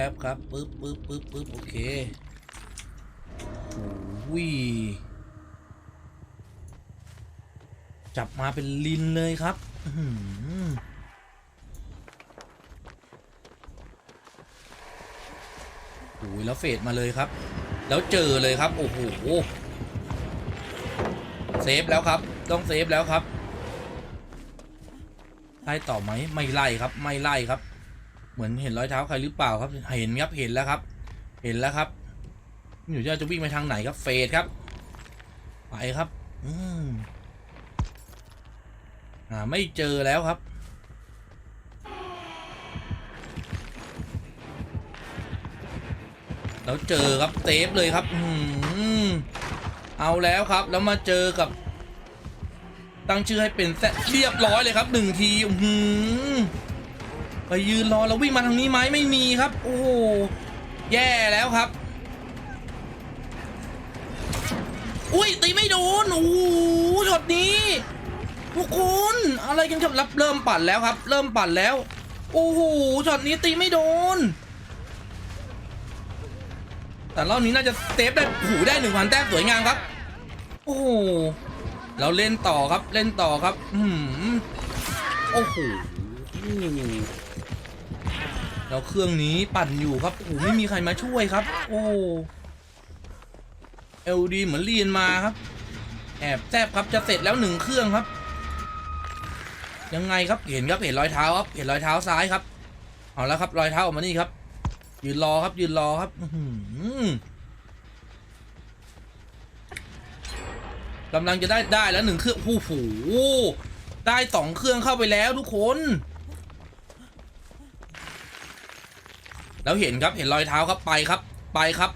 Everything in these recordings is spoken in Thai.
ป๊บครับปึ๊บปึ๊บปึ๊บปึ๊บโอเคโอ้ยจับมาเป็นลินเลยครับอือหือโอ้ยแล้วเฟดมาเลยครับ แล้วเจอเลยครับ โอ้โห เซฟแล้วครับ ต้องเซฟแล้วครับไล่ต่อไหม ไม่ไล่ครับ ไม่ไล่ครับ เหมือนเห็นรอยเท้าใครหรือเปล่าครับ เห็นครับเห็นแล้วครับ เห็นแล้วครับอยู่จะจะวิ่งไปทางไหนครับเฟดครับ ไปครับ อืมอ่าไม่เจอแล้วครับ แล้วเจอครับเซฟเลยครับ อืมเอาแล้วครับ แล้วมาเจอกับ ตั้งชื่อให้เป็นแซเรียบร้อยเลยครับหนึ่งที อื้อหือ ไปยืนรอแล้ววิ่งมาทางนี้ไหมไม่มีครับ โอ้โหแย่แล้วครับ อุ้ยตีไม่โดนโอ้โหช็อตนี้ทุกคนอะไรกันครับรับเริ่มปั่นแล้วครับ เริ่มปั่นแล้ว โอ้โหช็อตนี้ตีไม่โดน แต่รอบนี้น่าจะเซฟได้หูได้หนึ่งพันแต้มสวยงามครับ โอ้โหเราเล่นต่อครับเล่นต่อครับ อืมโอ้โห แล้วเครื่องนี้ปั่นอยู่ครับโอ้โหไม่มีใครมาช่วยครับ โอ้เอลดีเหมือนเรียนมาครับ แอบแทบครับจะเสร็จแล้วหนึ่งเครื่องครับ ยังไงครับเห็นครับเห็นรอยเท้าครับเห็นรอยเท้าซ้ายครับเอาแล้วครับรอยเท้าออกมานี่ครับ ยืนรอครับ ยืนรอครับอืกำลังจะได้ได้แล้วหนึ่งเครื่องโอ้โหได้สองเครื่องเข้าไปแล้วทุกคน แล้วเห็นครับเห็นรอยเท้าครับไปครับไปครับ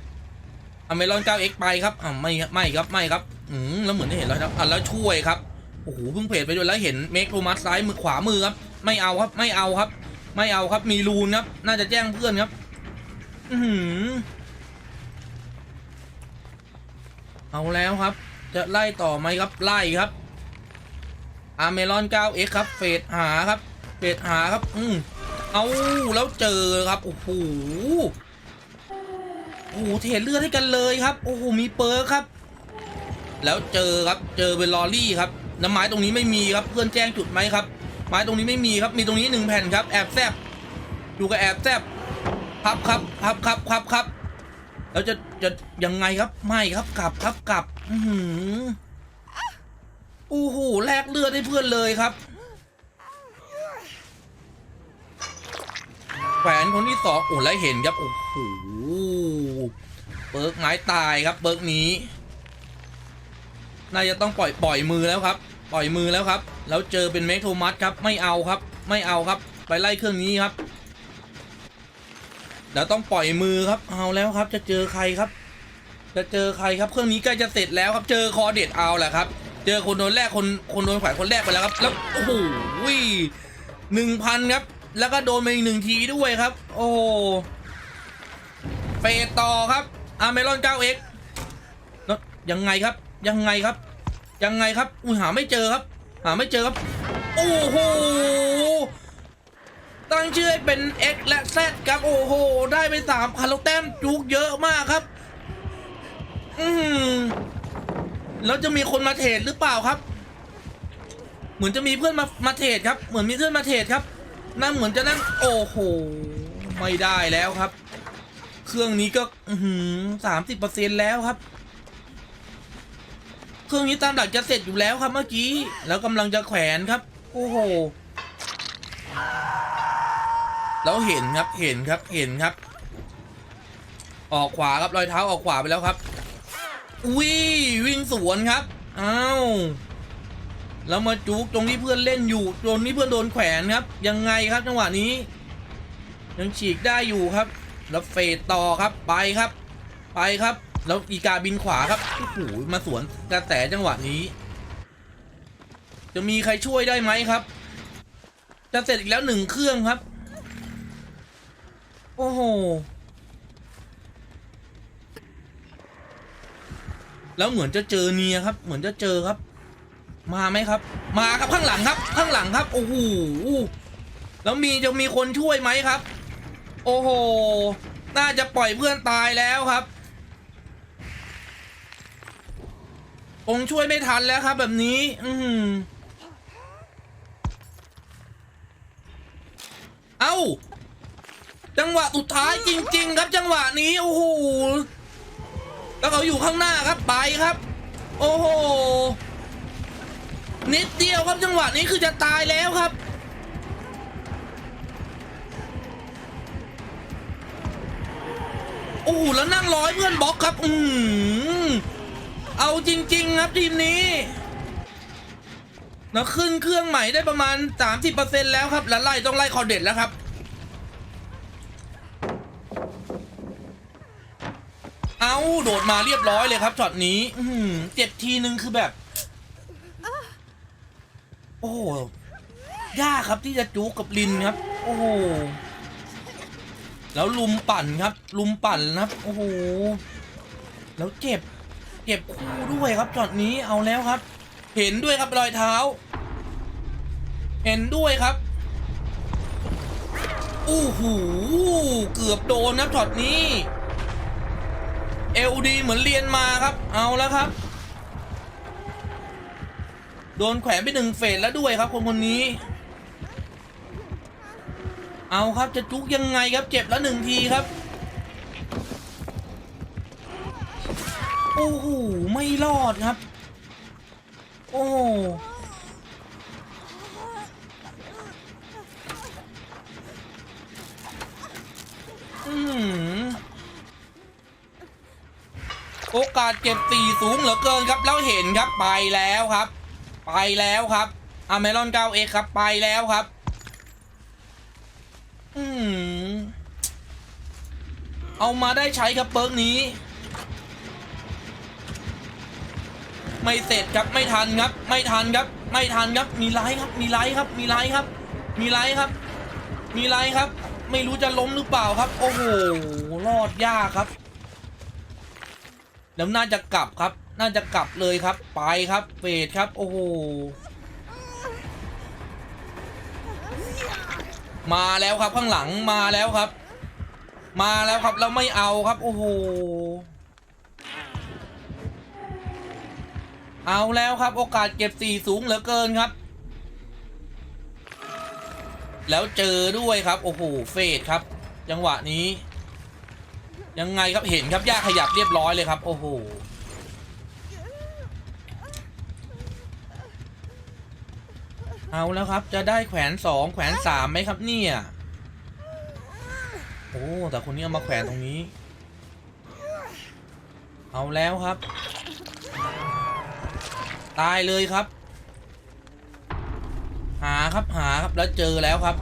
อเมรอน 9x ไปครับอ่าไม่ครับไม่ครับไม่ครับอืมแล้วเหมือนได้เห็นรอยเท้าอะแล้วช่วยครับโอ้โหเพิ่งเพจไปด้วยแล้วเห็นเมกโทมัสซ้ายมือขวามือครับไม่เอาครับไม่เอาครับ ไม่เอาครับมีรูนครับน่าจะแจ้งเพื่อนครับ อือหือเอาแล้วครับ จะไล่ต่อไหมครับไล่ครับอาเมรอน 9x ครับเฟดหาครับเฟดหาครับ อืม เอาแล้วเจอครับโอ้โหโอ้โหเทเลือดให้กันเลยครับโอ้โหมีเปิร์ครับ แล้วเจอครับเจอเป็นลอรี่ครับน้ำไม้ตรงนี้ไม่มีครับเพื่อนแจ้งจุดไหมครับ ไม้ตรงนี้ไม่มีครับมีตรงนี้หนึ่งแผ่นครับแอบแซบอยู่กับแอบแซบพับครับพับครับพับครับแล้วจะจะยังไงครับไม่ครับกลับครับกลับ อือหือโอ้โหแลกเลือดให้เพื่อนเลยครับ แขวนคนที่สองโอ้แล้วเห็นครับโอ้โหเบิร์กไม้ตายครับเบิร์กนี้น่าจะต้องปล่อยปล่อยมือแล้วครับ ปล่อยมือแล้วครับ แล้วเจอเป็นเมกโทมัสครับไม่เอาครับ ไม่เอาครับ ไปไล่เครื่องนี้ครับเดี๋ยวต้องปล่อยมือครับ เอาแล้วครับ จะเจอใครครับ จะเจอใครครับ เครื่องนี้ใกล้จะเสร็จแล้วครับเจอคอเด็ดเอาแหละครับ เจอคนโดนแรกคนคนโดนแขวนคนแรกไปแล้วครับ แล้วโอ้โหหนึ่งพันครับ แล้วก็โดนไปอีกหนึ่งทีด้วยครับ โอ้เฟสต่อครับอาเมรอน 9x แล้วยังไงครับ ยังไงครับ ยังไงครับ อุ้ยหาไม่เจอครับ หาไม่เจอครับ โอ้โห ตั้งชื่อให้เป็น X และ Z ครับ โอ้โห ได้ไปสามคันแล้วแต้มจุกเยอะมากครับ อืมแล้วจะมีคนมาเทรดหรือเปล่าครับ เหมือนจะมีเพื่อนมามาเทรดครับ เหมือนมีเพื่อนมาเทรดครับ นั่นเหมือนจะนั่งโอ้โห ไม่ได้แล้วครับ เครื่องนี้ก็สามสิบเปอร์เซ็นแล้วครับ เครื่องนี้ตามหลักจะเสร็จอยู่แล้วครับเมื่อกี้ แล้วกำลังจะแขวนครับ โอ้โหแล้วเห็นครับเห็นครับเห็นครับ ออกขวาครับรอยเท้าออกขวาไปแล้วครับอุ้ยวิ่งสวนครับอ้าว แล้วมาจุกตรงที่เพื่อนเล่นอยู่ตรงนี้เพื่อนโดนแขวนครับ ยังไงครับจังหวะนี้ ยังฉีกได้อยู่ครับ แล้วเฟดต่อครับไปครับ ไปครับ แล้วอีกาบินขวาครับโอ้โหมาสวนกระแสจังหวะนี้ จะมีใครช่วยได้ไหมครับ จะเสร็จอีกแล้วหนึ่งเครื่องครับ โอ้โหแล้วเหมือนจะเจอเนียครับ เหมือนจะเจอครับ มาไหมครับ มาครับข้างหลังครับ ข้างหลังครับโอ้โหแล้วมีจะมีคนช่วยไหมครับ โอ้โหน่าจะปล่อยเพื่อนตายแล้วครับคงช่วยไม่ทันแล้วครับ แบบนี้ อือหือเอ้าจังหวะสุดท้ายจริง ๆ ครับจังหวะนี้โอ้โหแล้วเขาอยู่ข้างหน้าครับไปครับ โอ้โห นิดเดียวครับจังหวะนี้คือจะตายแล้วครับ โอ้โหแล้วนั่งร้อยเพื่อนบล็อกครับ อืมเอาจริง ๆ ครับทีมนี้แล้วขึ้นเครื่องใหม่ได้ประมาณ 30%แล้วครับ แล้วไล่ต้องไล่คอเด็ดแล้วครับ เอาโดดมาเรียบร้อยเลยครับช็อตนี้เจ็บทีนึงคือแบบ โอ้โหยากครับที่จะจูกับลินครับ โอ้โหแล้วลุมปั่นครับ ลุมปั่นนะครับ โอ้โหแล้วเจ็บ เจ็บคู่ด้วยครับช็อตนี้เอาแล้วครับ เห็นด้วยครับรอยเท้า เห็นด้วยครับอู้หูเกือบโดนนะครับช็อตนี้เอลดีเหมือนเรียนมาครับ เอาแล้วครับ โดนแขวนไปหนึ่งเฟสแล้วด้วยครับคนคนนี้ เอาครับจะจุกยังไงครับเจ็บแล้วหนึ่งทีครับ โอ้โหไม่รอดครับ โอ้โอืมโอกาสเก็บตีสูงเหลือเกินครับ แล้วเห็นครับไปแล้วครับ ไปแล้วครับอเมรอน 9X ครับ ไปแล้วครับ อืม เอามาได้ใช้ครับเปิร์กนี้ ไม่เสร็จครับ ไม่ทันครับ ไม่ทันครับ ไม่ทันครับ มีไลท์ครับ มีไลท์ครับ มีไลท์ครับ มีไลท์ครับ มีไลท์ครับ ไม่รู้จะล้มหรือเปล่าครับ โอ้โห รอดยากครับ แล้วน่าจะกลับครับ น่าจะกลับเลยครับ ไปครับเฟดครับ โอ้โห มาแล้วครับข้างหลังมาแล้วครับ มาแล้วครับแล้วไม่เอาครับ โอ้โห เอาแล้วครับโอกาสเก็บสี่สูงเหลือเกินครับ แล้วเจอด้วยครับ โอ้โห เฟดครับ จังหวะนี้ ยังไงครับเห็นครับย่าขยับเรียบร้อยเลยครับ โอ้โห เอาแล้วครับจะได้แขวนสองแขวนสามไหมครับเนี่ย โอ้แต่คนนี้เอามาแขวนตรงนี้ เอาแล้วครับ ตายเลยครับ หาครับหาครับแล้วเจอแล้วครับ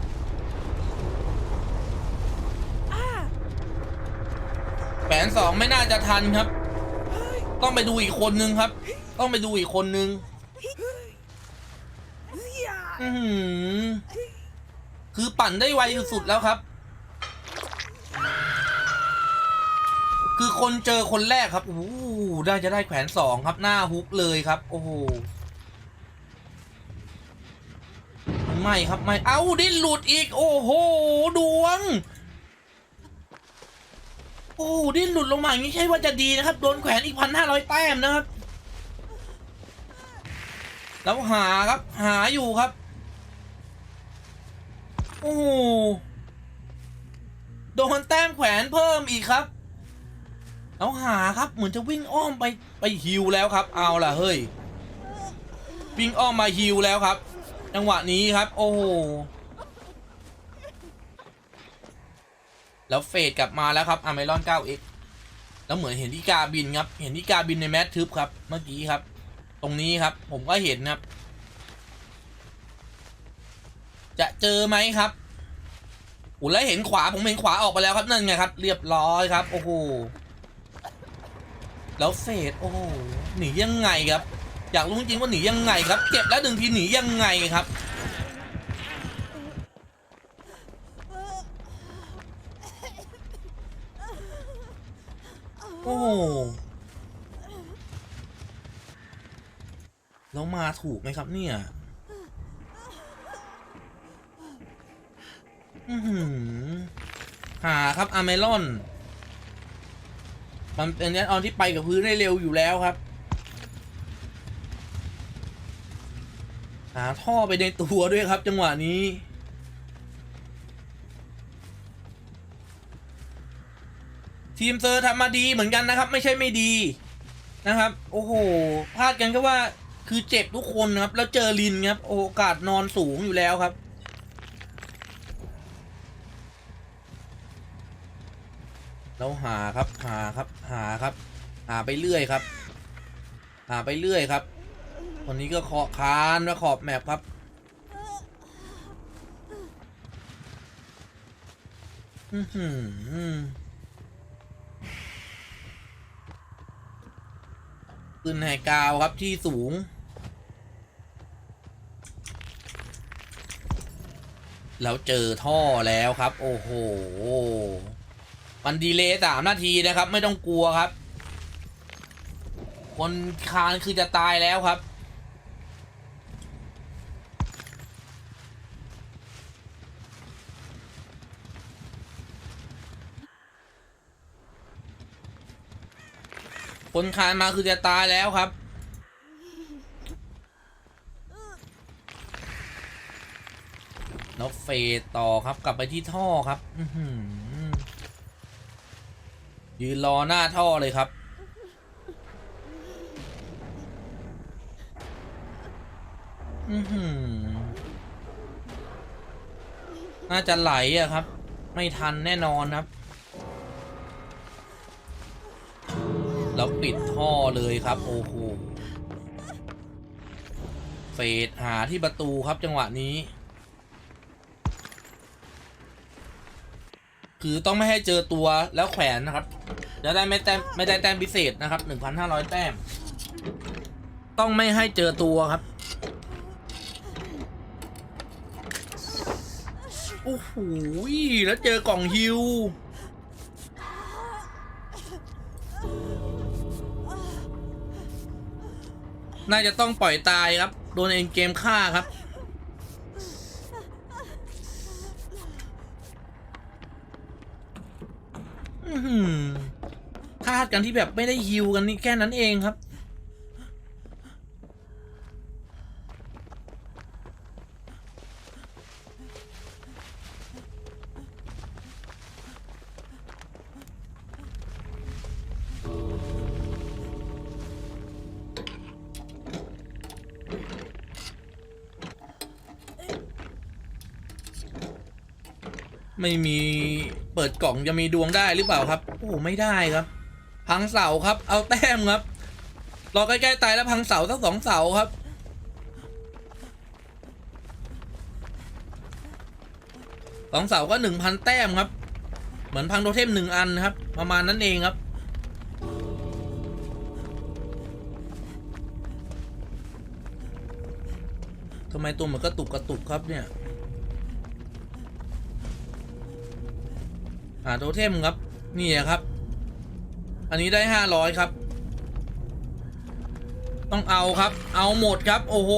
แขวนสองไม่น่าจะทันครับ ต้องไปดูอีกคนนึงครับ ต้องไปดูอีกคนนึง อือหือคือปั่นได้ไวสุดๆแล้วครับ คือคนเจอคนแรกครับโอ้ได้จะได้แขวนสองครับหน้าฮุกเลยครับ โอ้โหไม่ครับไม่เอาดิ้นหลุดอีก โอ้โหดวง โอ้ดิ้นหลุดลงมาอย่างนี้ใช่ว่าจะดีนะครับ โดนแขวนอีกพันห้าร้อยแต้มนะครับ แล้วหาครับ หาอยู่ครับ โอ้โหโดนแต้มแขวนเพิ่มอีกครับ แล้วหาครับเหมือนจะวิ่งอ้อมไปไปฮิวแล้วครับ เอาล่ะเฮ้ยวิ่งอ้อมมาฮิวแล้วครับ จังหวะนี้ครับ โอ้โหแล้วเฟดกลับมาแล้วครับอเมรอน 9x แล้วเหมือนเห็นที่กาบินครับ เห็นที่กาบินในแมททึบครับ เมื่อกี้ครับ ตรงนี้ครับผมก็เห็นครับ จะเจอไหมครับอุ้แล้วเห็นขวาผมเห็นขวาออกไปแล้วครับนั่นไงครับ เรียบร้อยครับ โอ้โหแล้วเฟดโอ้โหหนียังไงครับ อยากรู้จริงว่าหนียังไงครับเจ็บแล้วหนึ่งทีหนียังไงครับ โอ้โหแล้วมาถูกไหมครับเนี่ย หาครับอเมรอน มันเป็นแอดออนที่ไปกับพื้นได้เร็วอยู่แล้วครับ หาท่อไปในตัวด้วยครับ จังหวะนี้ทีมเซอร์ทำมาดีเหมือนกันนะครับ ไม่ใช่ไม่ดีนะครับ โอ้โหพลาดกันก็ว่าคือเจ็บทุกคนนะครับ แล้วเจอลินครับ โอกาสนอนสูงอยู่แล้วครับ แล้วหาครับหาครับหาครับ หาไปเรื่อยครับ หาไปเรื่อยครับคนนี้ก็เคาะคานมาขอบแมปครับอือหือปืนแหกกาวครับที่สูง แล้วเจอท่อแล้วครับ โอ้โห มันดีเลย์สามนาทีนะครับ ไม่ต้องกลัวครับ คนคานคือจะตายแล้วครับ คนคานมาคือจะตายแล้วครับแล้วเฟต่อครับกลับไปที่ท่อครับ อื้อหือ ยืนรอหน้าท่อเลยครับอือหือน่าจะไหลอะครับ ไม่ทันแน่นอนครับ แล้วปิดท่อเลยครับ โอ้โหเฟดหาที่ประตูครับจังหวะนี้ คือต้องไม่ให้เจอตัวแล้วแขวนนะครับจะได้ไม่แต้มไม่ได้แต้มพิเศษนะครับ1,500แต้ม ต้องไม่ให้เจอตัวครับโอ้โหแล้วเจอกล่องฮิวน่าจะต้องปล่อยตายครับ โดนเองเกมฆ่าครับ อื้อหือ พลาดกันที่แบบไม่ได้ฮิวกันนี่แค่นั้นเองครับ ไม่มีเปิดกล่องจะมีดวงได้หรือเปล่าครับ โอ้ไม่ได้ครับ พังเสาครับ เอาแต้มครับ รอใกล้ๆตายแล้วพังเสาทั้งสองเสาครับ สองเสาก็หนึ่งพันแต้มครับ เหมือนพังโทเทมหนึ่งอันครับ ประมาณนั้นเองครับทำไมตัวเหมือนกระตุกกระตุกครับเนี่ย อ่าโทเทมครับ นี่ครับ อันนี้ได้ห้าร้อยครับ ต้องเอาครับ เอาหมดครับ โอ้โห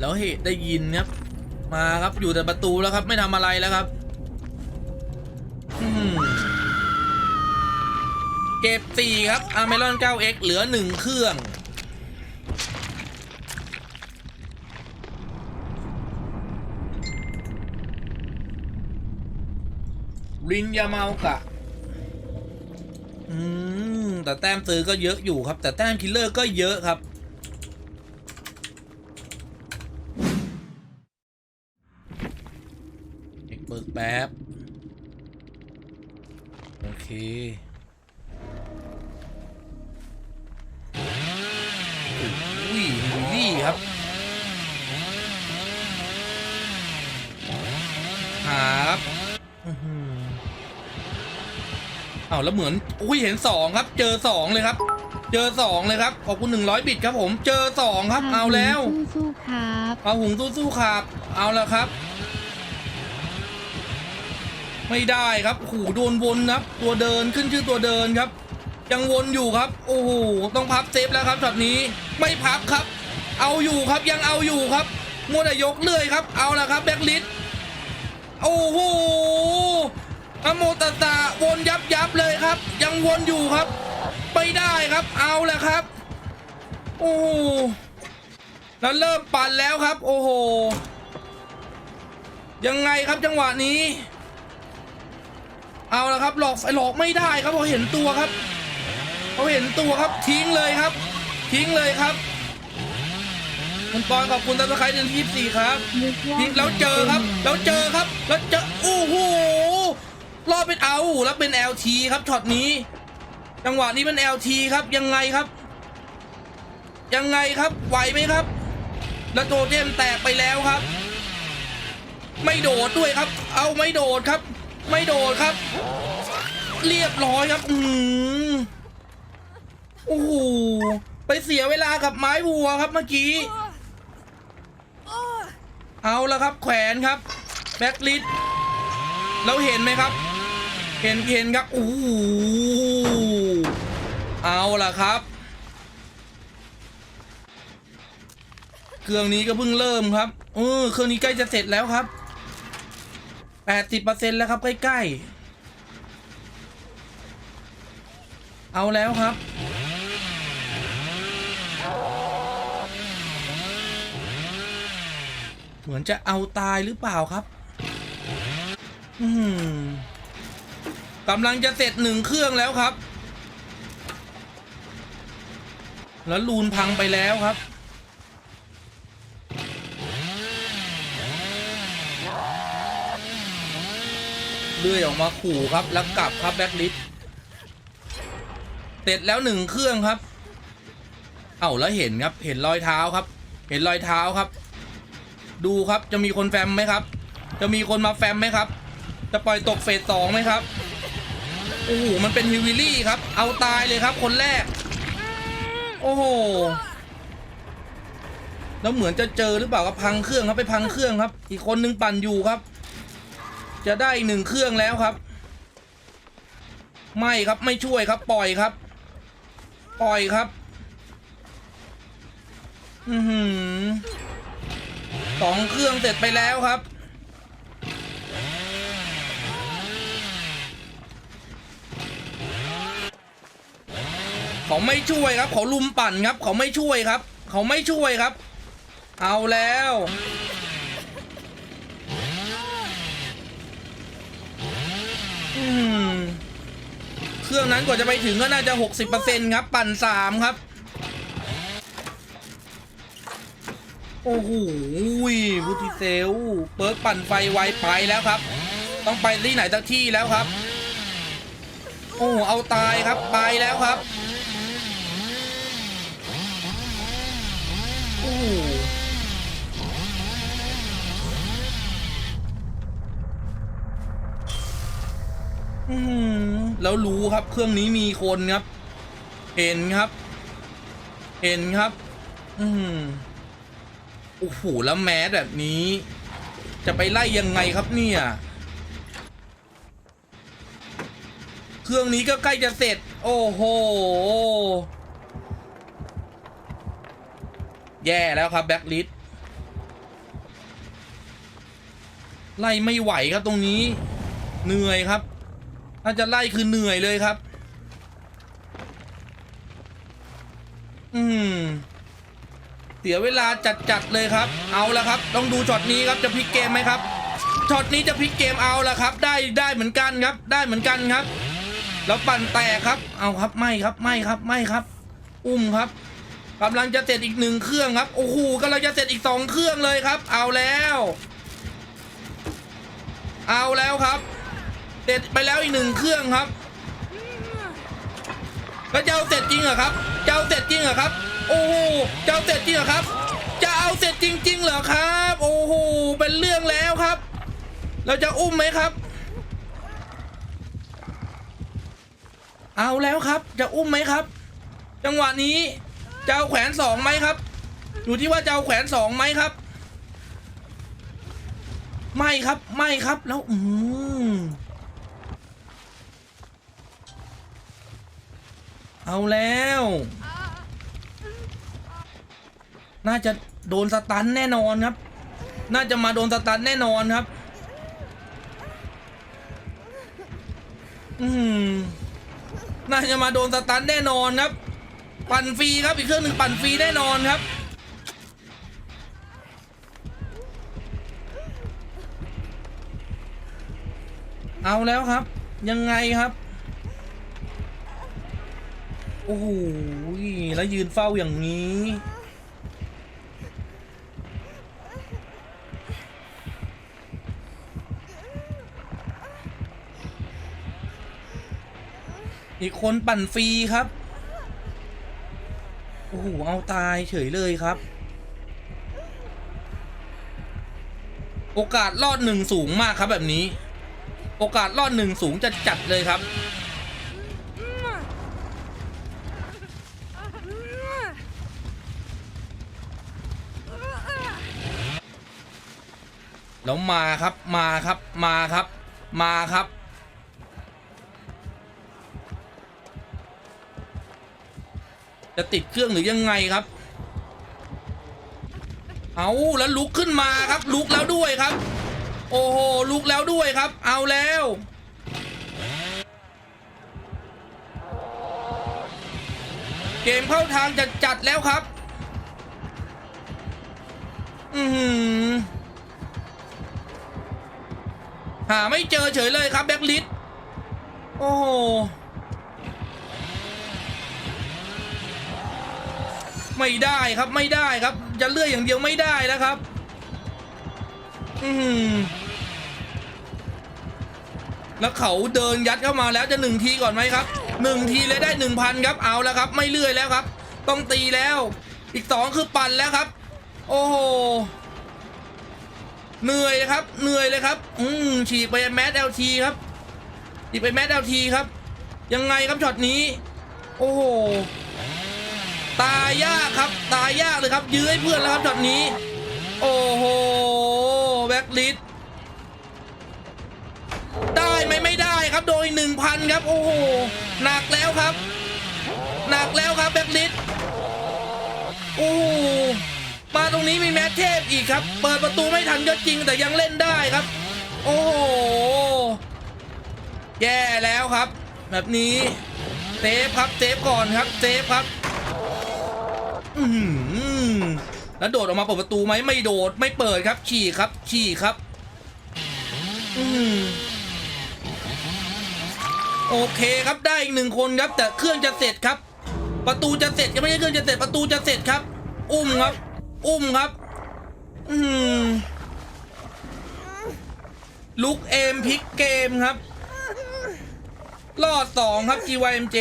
แล้วเหตุได้ยินครับ มาครับอยู่แต่ประตูแล้วครับ ไม่ทำอะไรแล้วครับเก็บสี่ครับอาร์เมลอน 9X เหลือหนึ่งเครื่อง รินยาเมากะ อืม แต่แต้มซื้อก็เยอะอยู่ครับ แต่แต้มคิลเลอร์ก็เยอะครับ เอกเบิกแป๊บ โอเค แล้วเหมือนอุ้ยเห็นสองครับ เจอสองเลยครับ เจอสองเลยครับขอบคุณหนึ่งร้อยบิตครับผมเจอสองครับ เอาแล้วสู้ๆครับเอาหุงสู้ๆครับเอาแล้วครับ ไม่ได้ครับโอ้โหูโดนวนครับ ตัวเดินขึ้นชื่อตัวเดินครับ ยังวนอยู่ครับ โอ้โหต้องพับเซฟแล้วครับช็อตนี้ไม่พับครับ เอาอยู่ครับยังเอาอยู่ครับมัวแต่ยกเลื่อยครับ เอาละครับแบ็คลิสโอ้โหอะโมตสส ครับ ยังวนอยู่ครับ ไม่ได้ครับ เอาแหละครับ โอ้โหแล้วเริ่มปั่นแล้วครับ โอ้โห ยังไงครับจังหวะนี้ เอาละครับ หลอกหลอกไม่ได้ครับเพราะเห็นตัวครับเขาเห็นตัวครับทิ้งเลยครับ ทิ้งเลยครับคุณปอนขอบคุณตัสไครต์เดือนที่สี่ครับนึกว่าทิ้งแล้วเจอครับ แล้วเจอครับ แล้วเจอโอ้โห รอบเป็นเอาแล้วเป็น LT ครับช็อตนี้จังหวะนี้เป็น LT ครับยังไงครับ ยังไงครับไหวไหมครับ แล้วโจเจมแตกไปแล้วครับ ไม่โดดด้วยครับ เอาไม่โดดครับ ไม่โดดครับ เรียบร้อยครับอืมโอ้โหไปเสียเวลากับไม้วัวครับเมื่อกี้เอาละครับแขวนครับแบ็คลิสแล้วเห็นไหมครับ เห็นเห็นครับโอ้โหเอาล่ะครับ เครื่องนี้ก็เพิ่งเริ่มครับเออเครื่องนี้ใกล้จะเสร็จแล้วครับแปดสิบเปอร์เซ็นแล้วครับ ใกล้ๆ เอาแล้วครับ เหมือนจะเอาตายหรือเปล่าครับ อืม กำลังจะเสร็จหนึ่งเครื่องแล้วครับ แล้วลูนพังไปแล้วครับ เลื่อยออกมาขู่ครับ แล้วกลับครับแบ็คลิสเสร็จแล้วหนึ่งเครื่องครับ เอ้าแล้วเห็นครับ เห็นรอยเท้าครับ เห็นรอยเท้าครับ ดูครับจะมีคนแฟมไหมครับ จะมีคนมาแฟมไหมครับ จะปล่อยตกเฟสสองไหมครับ โอ้โหมันเป็นฮิวิลลี่ครับ เอาตายเลยครับคนแรก โอ้โหแล้วเหมือนจะเจอหรือเปล่าครับพังเครื่องครับไปพังเครื่องครับ อีกคนนึงปั่นอยู่ครับ จะได้อีกหนึ่งเครื่องแล้วครับ ไม่ครับไม่ช่วยครับ ปล่อยครับ ปล่อยครับ อือหือสองเครื่องเสร็จไปแล้วครับ เขาไม่ช่วยครับ เขาลุมปั่นครับ เขาไม่ช่วยครับ เขาไม่ช่วยครับ เอาแล้ว เครื่องนั้นกว่าจะไปถึงก็น่าจะ 60%ครับ ปั่นสามครับ โอ้โหบูติเซล เปิร์กปั่นไฟไวไปแล้วครับ ต้องไปที่ไหนสักที่แล้วครับ โอ้เอาตายครับไปแล้วครับ โอ้โหอื้อหือ แล้วรู้ครับ เครื่องนี้มีคนครับ เห็นครับ เห็นครับ อืมโอ้โหแล้วแมสแบบนี้ จะไปไล่ยังไงครับเนี่ย เครื่องนี้ก็ใกล้จะเสร็จ โอ้โหแย่แล้วครับแบ็คลิสไล่ไม่ไหวครับตรงนี้ เหนื่อยครับ ถ้าจะไล่คือเหนื่อยเลยครับ อืมเสียเวลาจัดๆเลยครับ เอาละครับ ต้องดูช็อตนี้ครับจะพลิกเกมไหมครับช็อตนี้จะพลิกเกมเอาละครับ ได้ได้เหมือนกันครับ ได้เหมือนกันครับ แล้วปั่นแตกครับ เอาครับไม่ครับไม่ครับไม่ครับ อุ้มครับกำลังจะเสร็จอีกหนึ่งเครื่องครับโอ้โหกำลังจะเสร็จอีกสองเครื่องเลยครับ เอาแล้ว เอาแล้วครับ เสร็จไปแล้วอีกหนึ่งเครื่องครับแล้วจะเอาเสร็จจริงเหรอครับจะเอาเสร็จจริงเหรอครับ โอ้โหจะเอาเสร็จจริงเหรอครับ จะเอาเสร็จจริง ๆ เหรอครับ โอ้โหเป็นเรื่องแล้วครับ เราจะอุ้มไหมครับ เอาแล้วครับ จะอุ้มไหมครับ จังหวะนี้จะเอาแขวนสองไหมครับ อยู่ที่ว่าจะเอาแขวนสองไหมครับ ไม่ครับ ไม่ครับแล้ว อืม เอาแล้ว น่าจะโดนสตันแน่นอนครับ น่าจะมาโดนสตันแน่นอนครับ อืมน่าจะมาโดนสตันแน่นอนครับ ปั่นฟรีครับอีกเครื่องหนึ่งปั่นฟรีแน่นอนครับเอาแล้วครับ ยังไงครับ โอ้โหแล้วยืนเฝ้าอย่างนี้ อีกคนปั่นฟรีครับ โอ้โห เอาตายเฉยเลยครับ โอกาสรอดหนึ่งสูงมากครับแบบนี้ โอกาสรอดหนึ่งสูงจะจัดเลยครับ แล้วมาครับมาครับมาครับมาครับ จะติดเครื่องหรือยังไงครับ เอาแล้วลุกขึ้นมาครับ ลุกแล้วด้วยครับ โอ้โหลุกแล้วด้วยครับ เอาแล้วเกมเข้าทางจะจัดแล้วครับ อือหือ หาไม่เจอเฉยเลยครับแบ็คลิสโอ้โหไม่ได้ครับไม่ได้ครับจะเลื่อยอย่างเดียวไม่ได้แล้วครับ อืมแล้วเขาเดินยัดเข้ามาแล้วจะหนึ่งทีก่อนไหมครับหนึ่งทีเลยได้หนึ่งพันครับเอาแล้วครับ ไม่เลื่อยแล้วครับ ต้องตีแล้ว อีกสองคือปั่นแล้วครับ โอ้โห เหนื่อยครับ เหนื่อยเลยครับ อืมฉีกไปแมสเอลทีครับฉีกไปแมสเอลทีครับ ยังไงครับช็อตนี้ โอ้โห ตายยากครับ ตายยากเลยครับ ยื้อให้เพื่อนแล้วครับช็อตนี้ โอ้โห แบ็คลิสได้ไหมไม่ได้ครับ โดยหนึ่งพันครับ โอ้โห หนักแล้วครับ หนักแล้วครับแบ็คลิสโอ้โห ตรงนี้มีแมทเทพอีกครับ เปิดประตูไม่ทันก็จริงแต่ยังเล่นได้ครับ โอ้โห แย่แล้วครับ แบบนี้เซฟครับเซฟก่อนครับเซฟครับอือหือแล้วโดดออกมาเปิดประตูไหมไม่โดดไม่เปิดครับฉี่ครับฉี่ครับอือโอเคครับได้อีกหนึ่งคนครับ แต่เครื่องจะเสร็จครับ ประตูจะเสร็จก็ไม่ใช่เครื่องจะเสร็จประตูจะเสร็จครับ อุ้มครับ อุ้มครับ อืมลุกเอมพลิกเกมครับ รอดสองครับ GYMJ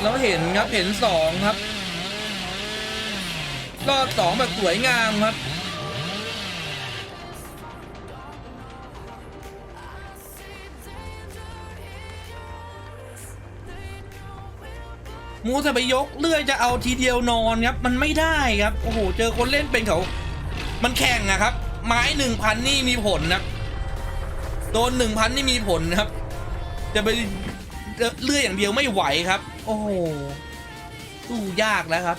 แล้วเห็นครับเห็นสองครับ รอดสองแบบสวยงามครับ มูจะไปยกเลื่อยจะเอาทีเดียวนอนครับ มันไม่ได้ครับโอ้โหเจอคนเล่นเป็นเขา มันแข่งนะครับ ไม้หนึ่งพันนี่มีผลนะโดนหนึ่งพันนี่มีผลนะครับ จะไปเลื่อยอย่างเดียวไม่ไหวครับ โอ้โหสู้ยากนะครับ